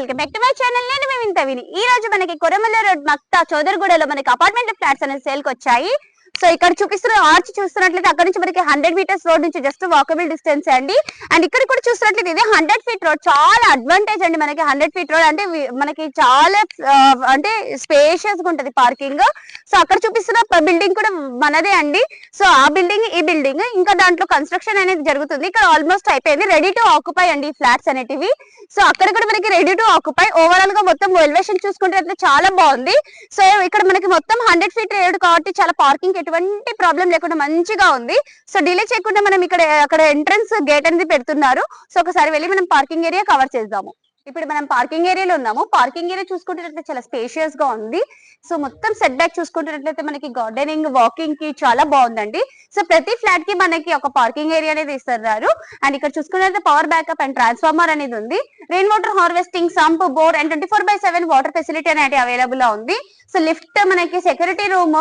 Welcome back to my channel నేను మేము ఇంత విని ఈ రోజు మనకి కొరమల్ల రోడ్ మక్తా చౌదరిగూడలో మనకి అపార్ట్మెంట్ ఫ్లాట్స్ అనేది సేల్కి వచ్చాయి. సో ఇక్కడ చూపిస్తున్న ఆర్చ్ చూస్తున్నట్లయితే అక్కడ నుంచి మనకి హండ్రెడ్ మీటర్స్ రోడ్ నుంచి జస్ట్ వాకబుల్ డిస్టెన్స్ అండి. అండ్ ఇక్కడ కూడా చూస్తున్నట్లయితే ఇది హండ్రెడ్ ఫీట్ రోడ్ చాలా అడ్వాంటేజ్ అండి మనకి హండ్రెడ్ ఫీట్ రోడ్ అంటే మనకి చాలా అంటే స్పేషియస్గా ఉంటది పార్కింగ్ సో అక్కడ చూపిస్తున్న బిల్డింగ్ కూడా మనదే అండి. సో ఆ బిల్డింగ్ ఈ బిల్డింగ్ ఇంకా దాంట్లో కన్స్ట్రక్షన్ అనేది జరుగుతుంది. ఇక్కడ ఆల్మోస్ట్ అయిపోయింది. రెడీ టు ఆక్యుపై అండి ఫ్లాట్స్ అనేటివి. సో అక్కడ కూడా మనకి రెడీ టు ఆక్యుపై ఓవరాల్గా మొత్తం ఎలివేషన్ చూసుకుంటే చాలా బాగుంది. సో ఇక్కడ మనకి మొత్తం హండ్రెడ్ ఫీట్ రేడ్ కాబట్టి చాలా పార్కింగ్ ఎటువంటి ప్రాబ్లం లేకుండా మంచిగా ఉంది. సో డిలే చేయకుండా మనం ఇక్కడ అక్కడ ఎంట్రన్స్ గేట్ అనేది పెడుతున్నారు. సో ఒకసారి వెళ్ళి మనం పార్కింగ్ ఏరియా కవర్ చేద్దాము. ఇప్పుడు మనం పార్కింగ్ ఏరియాలో ఉన్నాము. పార్కింగ్ ఏరియా చూసుకుంటున్నట్లయితే చాలా స్పేషియస్గా ఉంది. సో మొత్తం సెట్ బ్యాక్ చూసుకుంటున్నట్లయితే మనకి గార్డెనింగ్ వాకింగ్కి చాలా బాగుందండి. సో ప్రతి ఫ్లాట్కి మనకి ఒక పార్కింగ్ ఏరియా అనేది ఇస్తున్నారు. అండ్ ఇక్కడ చూసుకున్నట్లయితే పవర్ బ్యాకప్ అండ్ ట్రాన్స్ఫార్మర్ అనేది ఉంది. Rain water harvesting sump bore and twenty four by seven water facility అనేది అవైలబుల్గా ఉంది. సో లిఫ్ట్ మనకి సెక్యూరిటీ రూమ్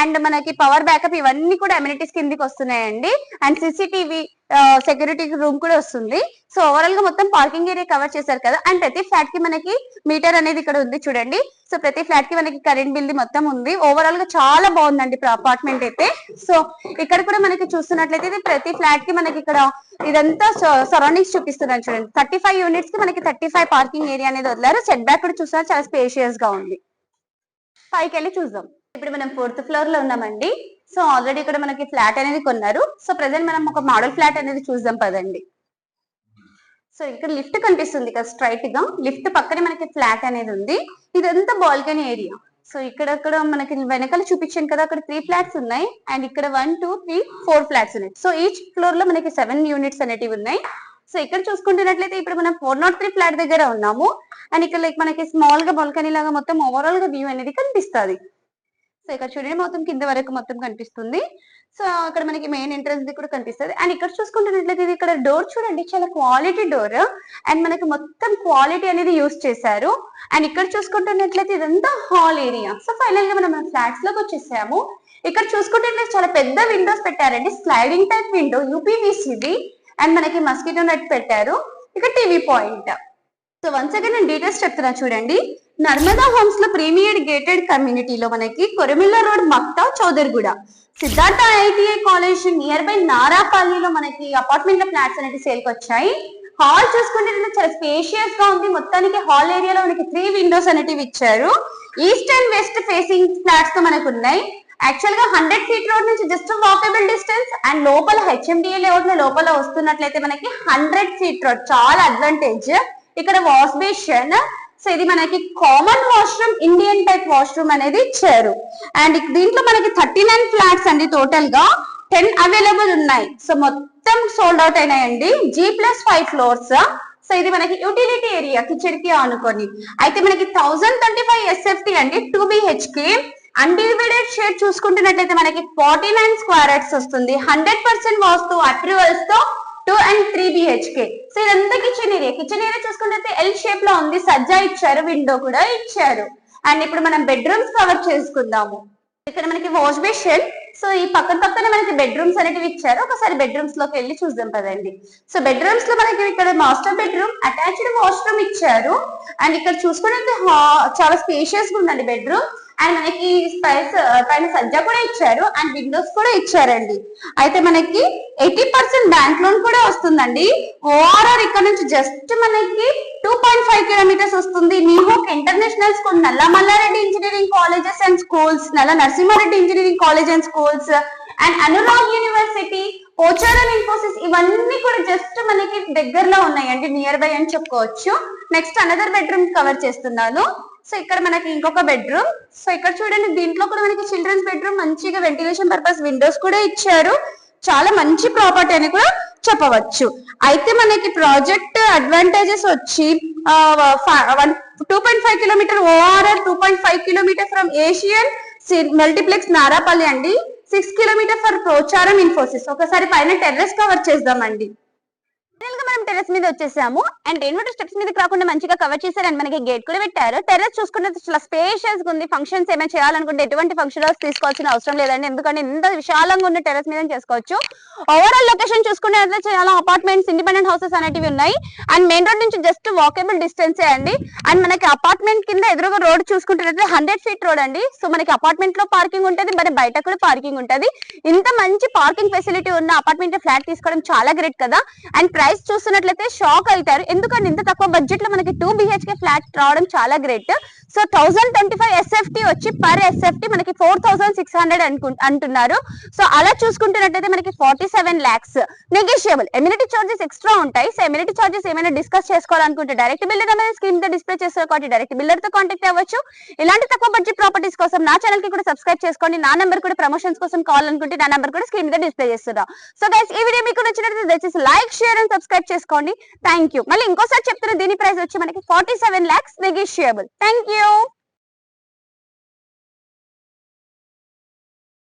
అండ్ మనకి పవర్ బ్యాకప్ ఇవన్నీ కూడా అమ్యూనిటీస్ కిందకి వస్తున్నాయండి. అండ్ సిసిటీవీ సెక్యూరిటీ రూమ్ కూడా వస్తుంది. సో ఓవరాల్గా మొత్తం పార్కింగ్ ఏరియా కవర్ చేశారు కదా. అండ్ ప్రతి ఫ్లాట్కి మనకి మీటర్ అనేది ఇక్కడ ఉంది చూడండి. సో ప్రతి ఫ్లాట్కి మనకి కరెంట్ బిల్ మొత్తం ఉంది. ఓవరాల్గా చాలా బాగుందండి అపార్ట్మెంట్ అయితే. సో ఇక్కడ కూడా మనకి చూస్తున్నట్లయితే ఇది ప్రతి ఫ్లాట్కి మనకి ఇక్కడ ఇదంతా సరౌండింగ్స్ చూపిస్తున్నాను చూడండి. థర్టీ ఫైవ్ యూనిట్స్కి మనకి థర్టీ ఫైవ్ పార్కింగ్ ఏరియా అనేది వదిలారు. సెట్ బ్యాక్ కూడా చూసినా చాలా స్పేషియస్గా ఉంది. పైకి వెళ్ళి చూద్దాం. ఇప్పుడు మనం ఫోర్త్ ఫ్లోర్లో ఉన్నామండి. సో ఆల్రెడీ ఇక్కడ మనకి ఫ్లాట్ అనేది కొన్నారు. సో ప్రెసెంట్ మనం ఒక మోడల్ ఫ్లాట్ అనేది చూద్దాం పదండి. సో ఇక్కడ లిఫ్ట్ కనిపిస్తుంది ఇక్కడ స్ట్రైట్గా. లిఫ్ట్ పక్కనే మనకి ఫ్లాట్ అనేది ఉంది. ఇదంతా బాల్కనీ ఏరియా సో ఇక్కడ మనకి వెనకాల చూపించాను కదా అక్కడ త్రీ ఫ్లాట్స్ ఉన్నాయి. అండ్ ఇక్కడ one two three four flats ఉన్నాయి. సో ఈచ్ ఫ్లోర్లో మనకి సెవెన్ యూనిట్స్ అనేటివి ఉన్నాయి. సో ఇక్కడ చూసుకుంటున్నట్లయితే ఇప్పుడు మనం ఫోర్ నాట్ త్రీ ఫ్లాట్ దగ్గర ఉన్నాము. అండ్ ఇక్కడ లైక్ మనకి స్మాల్గా బాల్కనీ లాగా మొత్తం ఓవరాల్గా వ్యూ అనేది కనిపిస్తుంది. సో ఇక్కడ చూడండి మొత్తం కింద వరకు మొత్తం కనిపిస్తుంది. సో అక్కడ మనకి మెయిన్ ఎంట్రన్స్ కూడా కనిపిస్తుంది. అండ్ ఇక్కడ చూసుకుంటున్నట్లయితే ఇది ఇక్కడ డోర్ చూడండి చాలా క్వాలిటీ డోర్ అండ్ మనకి మొత్తం క్వాలిటీ అనేది యూస్ చేశారు. అండ్ ఇక్కడ చూసుకుంటున్నట్లయితే ఇదంతా హాల్ ఏరియా సో ఫైనల్గా మనం ఫ్లాట్స్లోకి వచ్చేసాము. ఇక్కడ చూసుకుంటున్నట్లయితే చాలా పెద్ద విండోస్ పెట్టారండి. స్లైడింగ్ టైప్ విండో యూపీవీసీది అండ్ మనకి మస్కిటో నెట్ పెట్టారు. ఇక TV point. So once again నేను డీటెయిల్స్ చెప్తున్నా చూడండి. నర్మదా హోమ్స్లో ప్రీమియర్ గేటెడ్ కమ్యూనిటీలో మనకి Koramilla road Maktha Chowdariguda Siddhartha ITI college nearby నారాపల్లిలో మనకి అపార్ట్మెంట్ ఫ్లాట్స్ అనేది సేల్కి వచ్చాయి. హాల్ చూసుకుంటే చాలా స్పేషియస్గా ఉంది. మొత్తానికి హాల్ ఏరియాలో మనకి త్రీ విండోస్ అనేటివి ఇచ్చారు. ఈస్ట్ అండ్ వెస్ట్ ఫేసింగ్ ఫ్లాట్స్తో మనకు ఉన్నాయి. యాక్చువల్గా హండ్రెడ్ ఫీట్ రోడ్ నుంచి జస్ట్ వాకబుల్ డిస్టెన్స్ అండ్ లోపల హెచ్ఎండిఏ లేఅవుట్లో లోపల వస్తున్నట్లయితే మనకి హండ్రెడ్ ఫీట్ రోడ్ చాలా అడ్వాంటేజ్ ఇక్కడ వాష్ బేషన్ సో ఇది మనకి common washroom Indian type washroom అనేది ఇచ్చారు. అండ్ దీంట్లో మనకి థర్టీ నైన్ ఫ్లాట్స్ అండి టోటల్గా. టెన్ అవైలబుల్ ఉన్నాయి. సో మొత్తం సోల్డ్ అవుట్ అయినాయండి. G plus five floors so ఇది మనకి యూటిలిటీ ఏరియా కిచెన్కి ఆనుకొని. అయితే మనకి థౌసండ్ ట్వంటీ ఫైవ్ ఎస్ఎఫ్టీ అండి టూ బిహెచ్కే అన్డివైడెడ్ షేర్ చూసుకుంటున్నట్లయితే మనకి ఫార్టీ నైన్ స్క్వేర్ యార్డ్స్ వస్తుంది. Hundred percent vastu అప్రూవల్స్తో two and three BHK so ఇదంతా కిచెన్ ఏరియా కిచెన్ ఏరియా చూసుకుంటే ఎల్ షేప్లో ఉంది. సజ్జా ఇచ్చారు. విండో కూడా ఇచ్చారు. అండ్ ఇప్పుడు మనం బెడ్రూమ్స్ కవర్ చేసుకుందాము. ఇక్కడ మనకి వాష్ బేషన్ సో ఈ పక్కన పక్కన మనకి బెడ్రూమ్స్ అనేటివి ఇచ్చారు. ఒకసారి బెడ్రూమ్స్లోకి వెళ్ళి చూద్దాం పదండి. సో బెడ్రూమ్స్లో మనకి ఇక్కడ మాస్టర్ బెడ్రూమ్ అటాచ్డ్ వాష్రూమ్ ఇచ్చారు. అండ్ ఇక్కడ చూసుకుంటే చాలా స్పేషియస్గా ఉందండి బెడ్రూమ్ అండ్ మనకి స్పైస్ uh, పైన సజ్జ కూడా ఇచ్చారు అండ్ విండోస్ కూడా ఇచ్చారండి. అయితే మనకి ఎయిటీ పర్సెంట్ బ్యాంక్ లోన్ కూడా వస్తుందండి. ఓఆర్ఆర్ ఇక్కడ నుంచి జస్ట్ మనకి టూ పాయింట్ ఫైవ్ కిలోమీటర్స్ వస్తుంది. నిహోక్ international school Nalla Mallareddy engineering colleges and schools Nalla Narasimhareddy engineering college and schools and Anurag university Pocharam Infosys ఇవన్నీ కూడా జస్ట్ మనకి దగ్గరలో ఉన్నాయండి నియర్ బై అని చెప్పుకోవచ్చు. నెక్స్ట్ అనదర్ బెడ్రూమ్ కవర్ చేస్తున్నాను. సో ఇక్కడ మనకి ఇంకొక బెడ్రూమ్ సో ఇక్కడ చూడండి దీంట్లో కూడా మనకి చిల్డ్రన్స్ బెడ్రూమ్ మంచిగా వెంటిలేషన్ పర్పస్ విండోస్ కూడా ఇచ్చారు. చాలా మంచి ప్రాపర్టీ అని కూడా చెప్పవచ్చు. అయితే మనకి ప్రాజెక్ట్ అడ్వాంటేజెస్ వచ్చి one two point five kilometre ORR two point five kilometre from Asian multiplex Narapalli అండి. Six kilometre for Pocharam Infosys ఒకసారి పైన టెర్రస్ కవర్ చేద్దామండి. మనం టెర్రస్ మీద వచ్చేసాము. అండ్ ఇన్వర్టర్ స్టెప్స్ మీద కాకుండా మంచిగా కవర్ చేశారు అండ్ మనకి గేట్ కూడా పెట్టారు. టెర్రస్ చూసుకుంటే చాలా స్పేషియస్ ఉంది. ఫంక్షన్స్ ఏమైనా చేయాలనుకుంటే ఎటువంటి ఫంక్షన్ హౌస్ తీసుకోవాల్సిన అవసరం లేదండి. ఎందుకంటే ఇంత విశాలంగా ఉన్న టెర్రస్ మీద చేసుకోవచ్చు. ఓవరాల్ లొకేషన్ చూసుకుంటే చాలా అపార్ట్మెంట్స్ ఇండిపెండెంట్ హౌసెస్ అనేటివి ఉన్నాయి. అండ్ మెయిన్ రోడ్ నుంచి జస్ట్ వాకబుల్ డిస్టెన్స్ అండి. అండ్ మనకి అపార్ట్మెంట్ కింద ఎదురుగా రోడ్ చూసుకుంటే హండ్రెడ్ ఫీట్ రోడ్ అండి. సో మనకి అపార్ట్మెంట్లో పార్కింగ్ ఉంటుంది. మరి బయట కూడా పార్కింగ్ ఉంటుంది. ఇంత మంచి పార్కింగ్ ఫెసిలిటీ ఉన్న అపార్ట్మెంట్ ఫ్లాట్ తీసుకోవడం చాలా గ్రేట్ కదా. అండ్ ప్రైస్ చూస్తున్నట్లయితే షాక్ అవుతారు. ఎందుకంటే ఇంత తక్కువ బడ్జెట్లో మనకి టూ బిహెచ్కే ఫ్లాట్ రావడం చాలా great so thousand twenty five SFT వచ్చి పర్ ఎస్ఎఫ్టీ మనకి ఫోర్ థౌసండ్ సిక్స్ హండ్రెడ్ అంటున్నారు. సో అలా చూసుకుంటున్నట్టయితే మనకి forty seven lakhs negotiable amenity charges extra ఉంటాయి. సో ఎమ్యూనిటీ చార్జెస్ ఏమైనా డిస్కస్ చేసుకోవాలనుకుంటే డైరెక్ట్ బిల్డర్ అనేది స్క్రీన్ మీద డిస్ప్లే చేస్తారు కాబట్టి డైరెక్ట్ బిల్డర్తో కాంటాక్ట్ అవ్వచ్చు. ఇలాంటి తక్కువ బడ్జెట్ ప్రాపర్టీస్ కోసం నా ఛానల్కి కూడా సబ్స్క్రైబ్ చేసుకోండి. నా నెంబర్ కూడా ప్రమోషన్స్ కోసం కాల్ అనుకుంటే నా నెంబర్ కూడా స్క్రీన్ మీద డిస్ప్లే చేస్తున్నా. సో గైస్ ఈ వీడియో మీకు నచ్చినట్లయితే దయచేసి లైక్ షేర్ అండ్ సబ్స్క్రైబ్ చేసుకోండి. థ్యాంక్ యూ మళ్ళీ ఇంకోసారి చెప్తున్న దీని ప్రైస్ వచ్చి మనకి forty seven lakhs negotiable thank you